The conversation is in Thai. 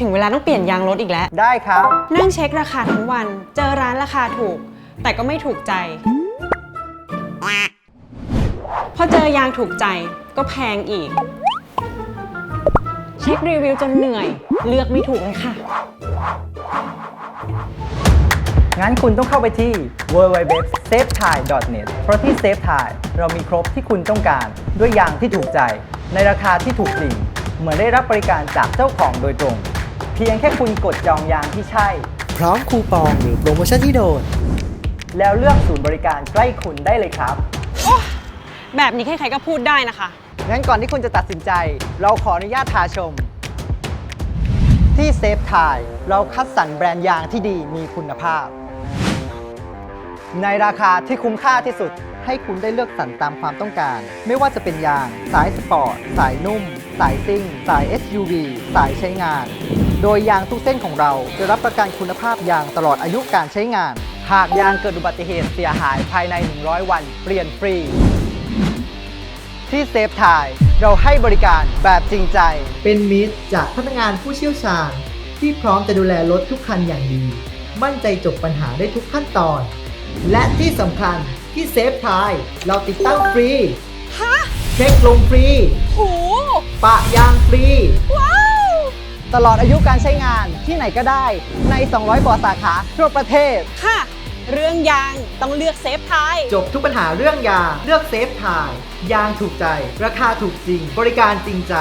ถึงเวลาต้องเปลี่ยนยางรถอีกแล้ว ได้ครับ นั่งเช็คราคาทั้งวัน เจอร้านราคาถูก แต่ก็ไม่ถูกใจ พอเจอยางถูกใจก็แพงอีก เช็ครีวิวจนเหนื่อย เลือกไม่ถูกเลยค่ะ งั้นคุณต้องเข้าไปที่ www.safethai.net เพราะที่ Safe Thai เรามีครบที่คุณต้องการด้วยยางที่ถูกใจ ในราคาที่ถูกจริงเหมือนได้รับบริการจากเจ้าของโดยตรง เพียงแค่คุณกดจองยางที่ใช่ พร้อมคูปองหรือโปรโมชั่นที่โดน แล้วเลือกศูนย์บริการใกล้คุณได้เลยครับแบบนี้ใครๆก็พูดได้นะคะ งั้นก่อนที่คุณจะตัดสินใจ เราขออนุญาตพาชม ที่เซฟไทยเราคัดสรรแบรนด์ยางที่ดีมีคุณภาพ ในราคาที่คุ้มค่าที่สุด ให้คุณได้เลือกสรรตามความต้องการ ไม่ว่าจะเป็นยาง สายสปอร์ต สายนุ่ม สายซิ่ง สาย SUV สายใช้งาน โดยยางทุกเส้นของเราจะรับประกันคุณภาพยางตลอดอายุการใช้งาน หากยางเกิดอุบัติเหตุเสียหายภายใน 100 วัน เปลี่ยนฟรี ที่เซฟไทยเราให้บริการแบบจริงใจ เป็นมิตรจากพนักงานผู้เชี่ยวชาญ ที่พร้อมจะดูแลรถทุกคันอย่างดี มั่นใจจบปัญหาได้ทุกขั้นตอน และที่สำคัญที่เซฟไทยเราติดตั้งฟรี ฮะ เช็คลงฟรี โห ปะยางฟรี ว้าว ตลอดอายุการใช้งานที่ไหนก็ได้ใน 200 กว่าสาขาทั่วประเทศ ค่ะ เรื่องยางต้องเลือกเซฟไทย จบทุกปัญหาเรื่องยางเลือกเซฟไทยยางถูกใจ ราคาถูกจริง บริการจริงใจ